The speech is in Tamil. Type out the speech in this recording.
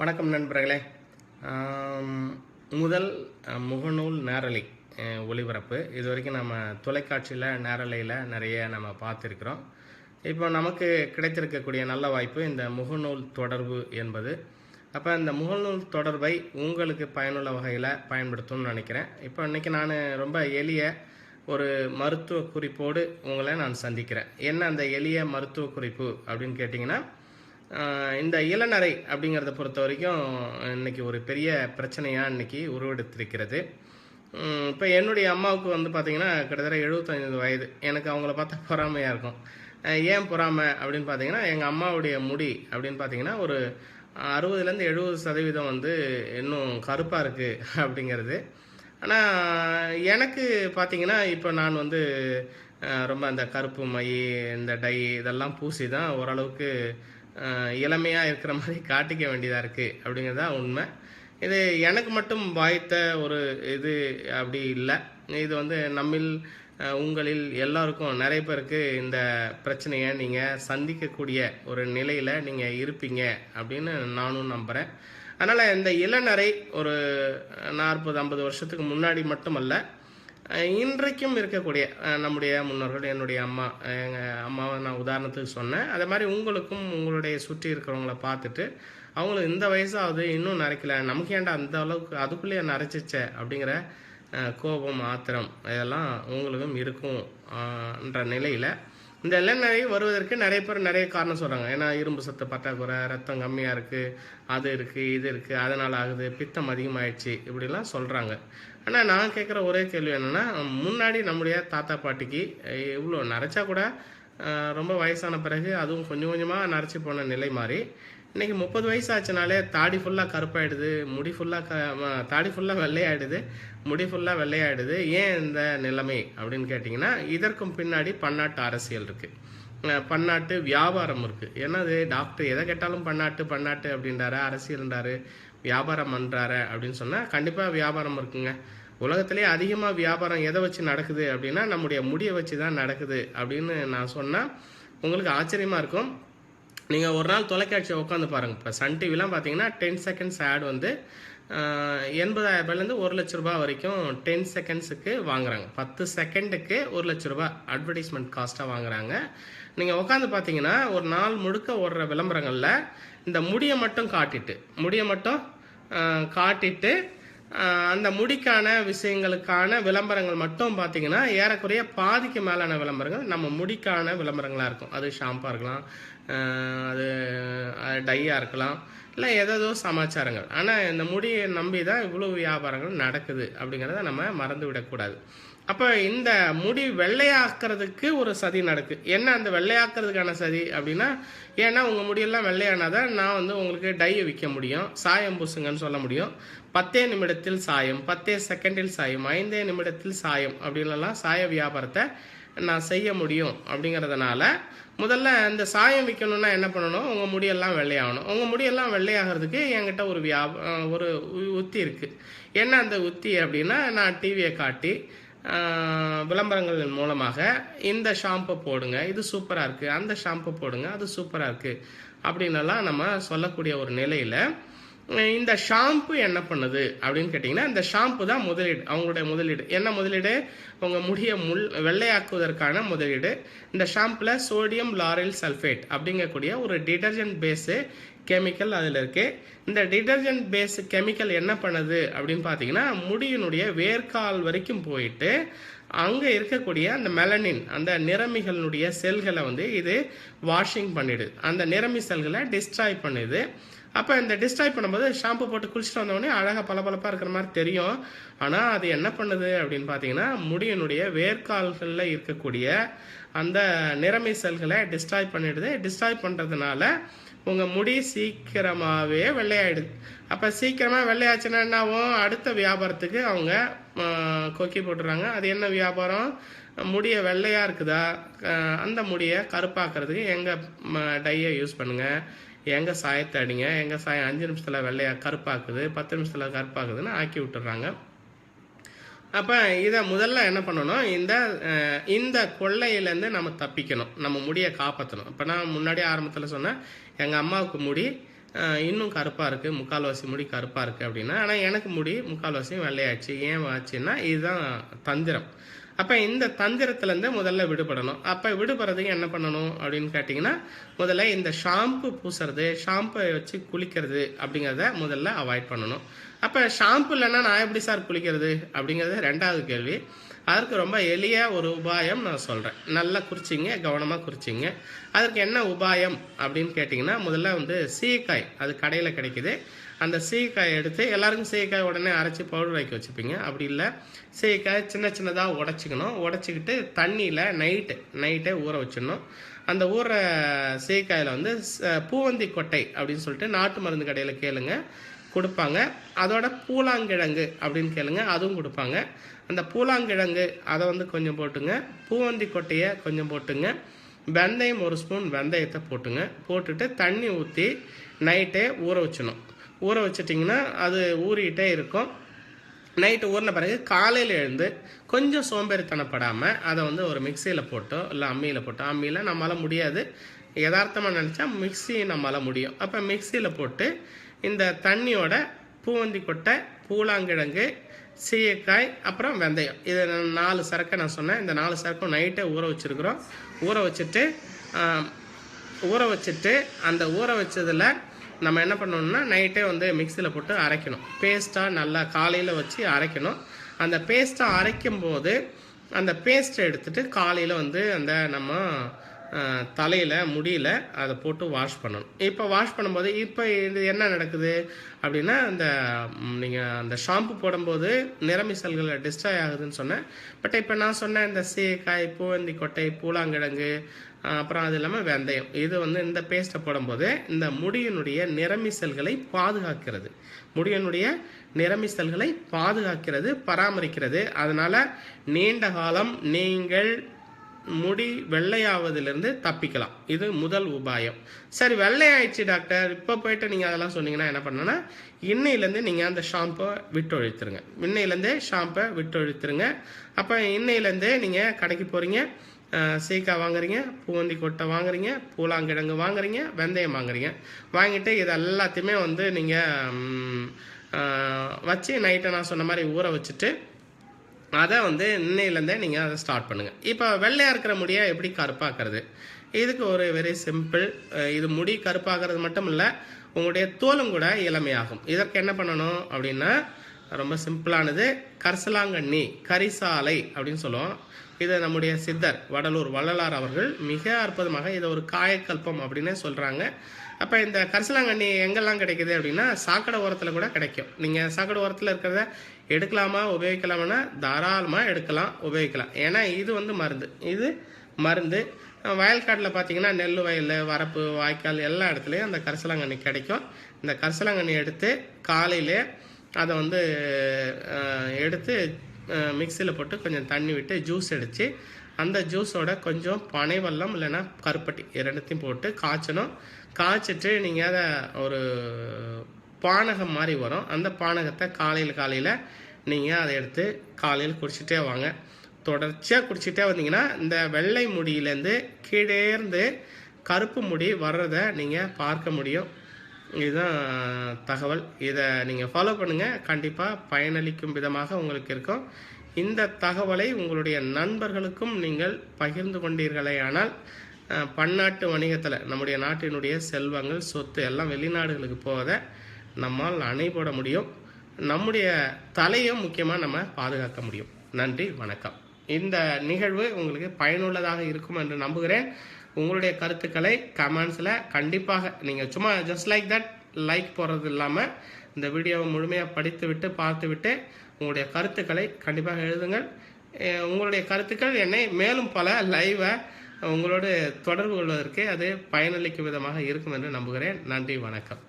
வணக்கம் நண்பர்களே. முதல் முகநூல் நேரலை ஒளிபரப்பு. இது வரைக்கும் நம்ம தொலைக்காட்சியில் நேரலையில் நிறைய நம்ம பார்த்துருக்குறோம். இப்போ நமக்கு கிடைத்திருக்கக்கூடிய நல்ல வாய்ப்பு இந்த முகநூல் தொடர்பு என்பது. அப்போ இந்த முகநூல் தொடர்பை உங்களுக்கு பயனுள்ள வகையில் பயன்படுத்தும்னு நினைக்கிறேன். இப்போ இன்றைக்கி நான் ரொம்ப எளிய ஒரு மருத்துவ குறிப்போடு உங்களை நான் சந்திக்கிறேன். என்ன அந்த எளிய மருத்துவ குறிப்பு அப்படின்னு கேட்டிங்கன்னா இந்த இளநரை அப்படிங்கிறத பொறுத்த வரைக்கும் இன்னைக்கு ஒரு பெரிய பிரச்சனையாக இன்னைக்கு உருவெடுத்திருக்கிறது. இப்போ என்னுடைய அம்மாவுக்கு வந்து பார்த்திங்கன்னா கிட்டத்தட்ட எழுபத்தஞ்சு வயது. எனக்கு அவங்கள பார்த்தா பொறாமையாக இருக்கும். ஏன் பொறாமை அப்படின்னு பார்த்தீங்கன்னா எங்கள் அம்மாவுடைய முடி அப்படின்னு பார்த்தீங்கன்னா ஒரு அறுபதுலேருந்து எழுபது சதவீதம் வந்து இன்னும் கருப்பாக இருக்குது அப்படிங்கிறது. ஆனால் எனக்கு பார்த்தீங்கன்னா இப்போ நான் வந்து ரொம்ப அந்த கருப்பு மை இந்த டை இதெல்லாம் பூசி தான் ஓரளவுக்கு இளமையாக இருக்கிற மாதிரி காட்டிக்க வேண்டியதாக இருக்குது அப்படிங்கிறது தான் உண்மை. இது எனக்கு மட்டும் வாய்த்த ஒரு இது அப்படி இல்லை. இது வந்து நம்மில் உங்களில் எல்லாருக்கும் நிறைய பேருக்கு இந்த பிரச்சனையை நீங்கள் சந்திக்கக்கூடிய ஒரு நிலையில் நீங்கள் இருப்பீங்க அப்படின்னு நானும் நம்புகிறேன் அதனால் இந்த இளநரை ஒரு நாற்பது ஐம்பது வருஷத்துக்கு முன்னாடி மட்டுமல்ல இன்றைக்கும் இருக்கக்கூடிய நம்முடைய முன்னோர்கள் என்னுடைய அம்மா எங்கள் அம்மாவை நான் உதாரணத்துக்கு சொன்னேன். அதே மாதிரி உங்களுக்கும் உங்களுடைய சுற்றி இருக்கிறவங்கள பார்த்துட்டு அவங்களுக்கு இந்த வயசாவது இன்னும் நரைக்கல நமக்கு ஏன்டா அந்த அளவுக்கு அதுக்குள்ளேயே நரைச்சிச்சே அப்படிங்கிற கோபம் ஆத்திரம் இதெல்லாம் உங்களுக்கும் இருக்கும் என்ற நிலையில் இந்த இளநரை வருவதற்கு நிறைய பேர் நிறைய காரணம் சொல்கிறாங்க ஏன்னா இரும்பு சத்து பற்றாக்குறை ரத்தம் கம்மியாக இருக்குது அது இருக்குது இது இருக்குது அதனால் ஆகுது பித்தம் அதிகமாகிடுச்சு இப்படிலாம் சொல்கிறாங்க ஆனால் நான் கேட்குற ஒரே கேள்வி என்னென்னா முன்னாடி நம்முடைய தாத்தா பாட்டிக்கு இவ்வளோ நரைச்சா கூட ரொம்ப வயசான பிறகு அதுவும் கொஞ்சம் கொஞ்சமாக நரைச்சி போன நிலை மாதிரி இன்னைக்கு முப்பது வயசு ஆச்சுனாலே தாடி ஃபுல்லாக கருப்பாயிடுது முடி ஃபுல்லாக க தாடி ஃபுல்லாக வெள்ளையாயிடுது முடி ஃபுல்லாக வெள்ளையாயிடுது. ஏன் இந்த நிலைமை அப்படின்னு கேட்டிங்கன்னா இதற்கும் பின்னாடி பன்னாட்டு அரசியல் இருக்குது பன்னாட்டு வியாபாரம் இருக்குது ஏன்னா அது டாக்டர் எதை கேட்டாலும் பன்னாட்டு பன்னாட்டு அப்படின்றாரு அரசியல்ன்றாரு வியாபாரம் பண்ணுறாரு அப்படின்னு சொன்னால் கண்டிப்பாக வியாபாரம் இருக்குங்க. உலகத்திலே அதிகமாக வியாபாரம் எதை வச்சு நடக்குது அப்படின்னா நம்முடைய முடியை வச்சு தான் நடக்குது அப்படின்னு நான் சொன்னால் உங்களுக்கு ஆச்சரியமாக இருக்கும். நீங்கள் ஒரு நாள் தொலைக்காட்சியை உட்காந்து பாருங்கள் இப்போ சன் டிவிலாம் பார்த்தீங்கன்னா டென் செகண்ட்ஸ் ஆட் வந்து எண்பதாயிரம் ரூபாயிலேருந்து ஒரு லட்ச ரூபா வரைக்கும் டென் செகண்ட்ஸுக்கு வாங்குறாங்க. பத்து செகண்டுக்கு ஒரு லட்ச ரூபா அட்வர்டைஸ்மெண்ட் காஸ்ட்டாக வாங்குறாங்க. நீங்கள் உட்காந்து பார்த்தீங்கன்னா ஒரு நாள் முழுக்க ஓடுற விளம்பரங்களில் இந்த முடியை மட்டும் காட்டிட்டு முடியை மட்டும் காட்டிட்டு அந்த முடிக்கான விஷயங்களுக்கான விளம்பரங்கள் மட்டும் பார்த்தீங்கன்னா ஏறக்குறைய பாதிக்கு மேலான விளம்பரங்கள் நம்ம முடிக்கான விளம்பரங்களாக இருக்கும். அது ஷாம்பாக இருக்கலாம் அது டையாக இருக்கலாம். இல்லை ஏதேதோ சமாச்சாரங்கள். ஆனால் இந்த முடியை நம்பி தான் இவ்வளோ வியாபாரங்கள் நடக்குது அப்படிங்கிறத நம்ம மறந்து விடக்கூடாது. அப்போ இந்த முடி வெள்ளையாக்குறதுக்கு ஒரு சதி நடக்கு. என்ன அந்த வெள்ளையாக்குறதுக்கான சதி அப்படின்னா ஏன்னா உங்கள் முடியெல்லாம் வெள்ளையானாதான் நான் வந்து உங்களுக்கு டையை விற்க முடியும் சாயம் பூசுங்கன்னு சொல்ல முடியும். பத்தே நிமிடத்தில் சாயம் பத்தே செகண்டில் சாயம் ஐந்தே நிமிடத்தில் சாயம் அப்படின்லாம் சாய வியாபாரத்தை நான் செய்ய முடியும் அப்படிங்கிறதுனால முதல்ல இந்த சாயம் விற்கணும்னா என்ன பண்ணணும்? உங்கள் முடியெல்லாம் வெள்ளையாகணும். உங்கள் முடியெல்லாம் வெள்ளையாகிறதுக்கு என்கிட்ட ஒரு வியா ஒரு உ- உத்தி இருக்குது என்ன அந்த உத்தி அப்படின்னா நான் டிவியை காட்டி விளம்பரங்கள் விளம்பரங்களின் மூலமாக இந்த ஷாம்பு போடுங்க. இது சூப்பராக இருக்குது அந்த ஷாம்பு போடுங்க. அது சூப்பராக இருக்குது அப்படின்னலாம் நம்ம சொல்லக்கூடிய ஒரு நிலையில் இந்த ஷாம்பு என்ன பண்ணுது அப்படின்னு கேட்டிங்கன்னா இந்த ஷாம்பு தான் முதலீடு. அவங்களுடைய முதலீடு. என்ன முதலீடு? உங்கள் முடியை முள் வெள்ளையாக்குவதற்கான முதலீடு. இந்த ஷாம்பில் சோடியம் லாரில் சல்ஃபேட் அப்படிங்கக்கூடிய ஒரு டிடர்ஜென்ட் பேஸு கெமிக்கல் அதில் இருக்குது இந்த டிடர்ஜென்ட் பேஸ் கெமிக்கல் என்ன பண்ணுது அப்படின்னு பார்த்தீங்கன்னா முடியினுடைய வேர்க்கால் வரைக்கும் போயிட்டு அங்கே இருக்கக்கூடிய அந்த மெலனின் அந்த நிறமிகளுடைய செல்களை வந்து இது வாஷிங் பண்ணிடுது. அந்த நிறமி செல்களை டிஸ்ட்ராய் பண்ணுது. அப்போ இந்த டிஸ்ட்ராய் பண்ணும்போது ஷாம்பு போட்டு குளிச்சுட்டு வந்தோடனே அழகாக பளபளப்பாக இருக்கிற மாதிரி தெரியும். ஆனால் அது என்ன பண்ணுது அப்படின்னு பார்த்தீங்கன்னா முடியினுடைய வேர்க்கால்களில் இருக்கக்கூடிய அந்த நிறமி செல்களை டிஸ்ட்ராய் பண்ணிடுது. டிஸ்ட்ராய் பண்ணுறதுனால உங்கள் முடி சீக்கிரமாகவே வெள்ளையாயிடுது. அப்போ சீக்கிரமாக வெள்ளையாச்சுன்னா என்ன அடுத்த வியாபாரத்துக்கு அவங்க கொக்கி போட்டுறாங்க. அது என்ன வியாபாரம்? முடியை வெள்ளையாக இருக்குதா? அந்த முடியை கருப்பாக்குறதுக்கு எங்கள் டையை யூஸ் பண்ணுங்கள் எங்கே சாயத்தை அடிங்க எங்கள் சாயம் அஞ்சு நிமிஷத்தில் வெள்ளையாக கருப்பாக்குது பத்து நிமிஷத்தில் கருப்பாக்குதுன்னு ஆக்கி விட்டுறாங்க. அப்போ இதை முதல்ல என்ன பண்ணணும்? இந்த இந்த கொள்ளையிலேருந்து நம்ம தப்பிக்கணும். நம்ம முடியை காப்பாற்றணும் இப்போ நான் முன்னாடி ஆரம்பத்தில் சொன்னேன் எங்கள் அம்மாவுக்கு முடி இன்னும் கருப்பாக இருக்குது முக்கால்வாசி முடி கருப்பாக இருக்குது அப்படின்னா ஆனால் எனக்கு முடி முக்கால்வாசியும் வெள்ளையாச்சு. ஏன் ஆச்சுன்னா இதுதான் தந்திரம். அப்போ இந்த தந்திரத்துலேருந்து முதல்ல விடுபடணும். அப்போ விடுபடுறதுக்கு என்ன பண்ணணும் அப்படின்னு கேட்டிங்கன்னா முதல்ல இந்த ஷாம்பு பூசுறது ஷாம்பை வச்சு குளிக்கிறது அப்படிங்கிறத முதல்ல அவாய்ட் பண்ணணும். அப்போ ஷாம்பு இல்லைன்னா நான் எப்படி சார் குளிக்கிறது அப்படிங்கிறது ரெண்டாவது கேள்வி. அதற்கு ரொம்ப எளிய ஒரு உபாயம் நான் சொல்கிறேன் நல்லா குறிச்சிங்க கவனமாக குறிச்சிங்க அதற்கு என்ன உபாயம் அப்படின்னு கேட்டிங்கன்னா முதல்ல வந்து சீக்காய் அது கடையில் கிடைக்குது. அந்த சீக்காய் எடுத்து எல்லாருக்கும் சீக்காய் உடனே அரைச்சி பவுடர் ஆக்கி வச்சுப்பீங்க. அப்படி இல்லை சீக்காய் சின்ன சின்னதாக உடச்சிக்கணும். உடச்சிக்கிட்டு தண்ணியில் நைட்டு நைட்டே ஊற வச்சிடணும். அந்த ஊற சீக்காயில் வந்து பூவந்தி கொட்டை அப்படின்னு சொல்லிட்டு நாட்டு மருந்து கடையில் கேளுங்க. கொடுப்பாங்க. அதோட பூலாங்கிழங்கு அப்படின்னு கேளுங்க. அதுவும் கொடுப்பாங்க. அந்த பூலாங்கிழங்கு அதை வந்து கொஞ்சம் போட்டுங்க. பூவந்தி கொட்டையை கொஞ்சம் போட்டுங்க. வெந்தயம் ஒரு ஸ்பூன் வெந்தயத்தை போட்டுங்க. போட்டுட்டு தண்ணி ஊற்றி நைட்டே ஊற வச்சிடணும். ஊற வச்சிட்டிங்கன்னா அது ஊறிக்கிட்டே இருக்கும். நைட்டு ஊறின பிறகு காலையில் எழுந்து கொஞ்சம் சோம்பேறித்தனப்படாமல் அதை வந்து ஒரு மிக்சியில் போட்டோ இல்லை அம்மியில் போட்டோ. அம்மியில் நம்மளால் முடியாது. யதார்த்தமாக நினச்சா மிக்ஸி நம்மளால் முடியும். அப்போ மிக்சியில் போட்டு இந்த தண்ணியோட பூவந்தி கொட்டை பூலாங்கிழங்கு சீயக்காய் அப்புறம் வெந்தயம். இது நாலு சரக்கை நான் சொன்னேன். இந்த நாலு சரக்கும் நைட்டே ஊற வச்சுருக்குறோம். ஊற வச்சுட்டு ஊற வச்சுட்டு அந்த ஊற வச்சதில் நம்ம என்ன பண்ணணும்னா நைட்டே வந்து மிக்சியில் போட்டு அரைக்கணும். பேஸ்ட்டாக நல்லா காலையில் வச்சு அரைக்கணும். அந்த பேஸ்ட்டை அரைக்கும் போது அந்த பேஸ்ட்டை எடுத்துட்டு காலையில் வந்து அந்த நம்ம தலையில் முடியல அதை போட்டு வாஷ் பண்ணணும். இப்போ வாஷ் பண்ணும்போது இப்போ இது என்ன நடக்குது அப்படின்னா அந்த நீங்கள் அந்த ஷாம்பு போடும்போது நிறமிசல்கள் டிஸ்ட்ராய் ஆகுதுன்னு சொன்னேன். பட் இப்போ நான் சொன்னேன் இந்த சீக்காய் பூவந்தி கொட்டை பூலாங்கிழங்கு அப்புறம் அது இல்லாமல் வெந்தயம் இது வந்து இந்த பேஸ்ட்டை போடும்போது இந்த முடியினுடைய நிறமிசல்களை பாதுகாக்கிறது. முடியினுடைய நிறமிசல்களை பாதுகாக்கிறது பராமரிக்கிறது. அதனால் நீண்ட காலம் நீங்கள் முடி வெள்ளையாவதிலிருந்து தப்பிக்கலாம். இது முதல் உபாயம். சரி வெள்ளையாயிடுச்சு டாக்டர். இப்போ போயிட்டு நீங்கள் அதெல்லாம் சொன்னீங்கன்னா என்ன பண்ணனா இன்னையிலேருந்து நீங்கள் அந்த ஷாம்பை விட்டொழித்துருங்க. இன்னையிலேருந்தே ஷாம்பை விட்டொழித்துருங்க. அப்போ இன்னையிலேருந்தே நீங்கள் கடைக்கு போகிறீங்க சீக்காய் வாங்குறீங்க பூவந்தி கொட்டை வாங்குறீங்க பூலாங்கிழங்கு வாங்குறீங்க வெந்தயம் வாங்குறீங்க. வாங்கிட்டு இது எல்லாத்தையுமே வந்து நீங்கள் வச்சு நைட்டை நான் சொன்ன மாதிரி ஊற வச்சுட்டு அதை வந்து இன்னையிலேருந்தே நீங்கள் அதை ஸ்டார்ட் பண்ணுங்கள் இப்போ வெள்ளையாக இருக்கிற முடியை எப்படி கருப்பாக்குறது? இதுக்கு ஒரு வெரி சிம்பிள் இது முடி கருப்பாகிறது மட்டும் இல்லை உங்களுடைய தோலும் கூட இளமையாகும். இதற்கு என்ன பண்ணணும் அப்படின்னா ரொம்ப சிம்பிளானது கரிசலாங்கண்ணி கரிசாலை அப்படின்னு சொல்லுவோம். இது நம்முடைய சித்தர் வடலூர் வள்ளலார் அவர்கள் மிக அற்புதமாக இதை ஒரு காயக்கல்பம் அப்படின்னே சொல்கிறாங்க அப்போ இந்த கரிசலாங்கண்ணி எங்கெல்லாம் கிடைக்குது அப்படின்னா சாக்கடை ஓரத்தில் கூட கிடைக்கும். நீங்கள் சாக்கடை ஓரத்தில் இருக்கிறத எடுக்கலாமா உபயோகிக்கலாமான்னா தாராளமாக எடுக்கலாம் உபயோகிக்கலாம். ஏன்னா இது வந்து மருந்து. இது மருந்து. வயல்காட்டில் பார்த்தீங்கன்னா நெல் வயல் வரப்பு வாய்க்கால் எல்லா இடத்துலையும் அந்த கரிசலாங்கண்ணி கிடைக்கும். இந்த கரிசலாங்கண்ணி எடுத்து காலையிலே அதை வந்து எடுத்து மிக்சியில் போட்டு கொஞ்சம் தண்ணி விட்டு ஜூஸ் அடித்து அந்த ஜூஸோட கொஞ்சம் பனை வெல்லம் இல்லைன்னா கருப்பட்டி இரண்டுத்தையும் போட்டு காய்ச்சணும். காய்ச்சிட்டு நீங்கள் அதை ஒரு பானகம் மாதிரி வரும். அந்த பானகத்தை காலையில் காலையில் நீங்கள் அதை எடுத்து காலையில் குடிச்சிட்டே வாங்க. தொடர்ச்சியாக குடிச்சிட்டே வந்தீங்கன்னா இந்த வெள்ளை முடியிலேருந்து கீழேருந்து கருப்பு முடி வர்றதை நீங்கள் பார்க்க முடியும். இதுதான் தகவல். இதை நீங்கள் ஃபாலோ பண்ணுங்கள் கண்டிப்பாக பயனளிக்கும் விதமாக உங்களுக்கு இருக்கும். இந்த தகவலை உங்களுடைய நண்பர்களுக்கும் நீங்கள் பகிர்ந்து கொண்டீர்களேயானால் பன்னாட்டு வணிகத்தில் நம்முடைய நாட்டினுடைய செல்வங்கள் சொத்து எல்லாம் வெளிநாடுகளுக்கு போவதை நம்மால் அணைபட முடியும். நம்முடைய தலையும் முக்கியமாக நம்ம பாதுகாக்க முடியும். நன்றி வணக்கம். இந்த நிகழ்வு உங்களுக்கு பயனுள்ளதாக இருக்கும் என்று நம்புகிறேன். உங்களுடைய கருத்துக்களை கமெண்ட்ஸில் கண்டிப்பாக நீங்கள் சும்மா ஜஸ்ட் லைக் தட் லைக் போடுறது இல்லாமல் இந்த வீடியோவை முழுமையாக படித்துவிட்டு பார்த்துவிட்டு உங்களுடைய கருத்துக்களை கண்டிப்பாக எழுதுங்கள். உங்களுடைய கருத்துக்கள் என்னை மேலும் பல லைவை உங்களோடு தொடர்பு கொள்வதற்கு அது பயனளிக்கும் விதமாக இருக்கும் என்று நம்புகிறேன். நன்றி வணக்கம்.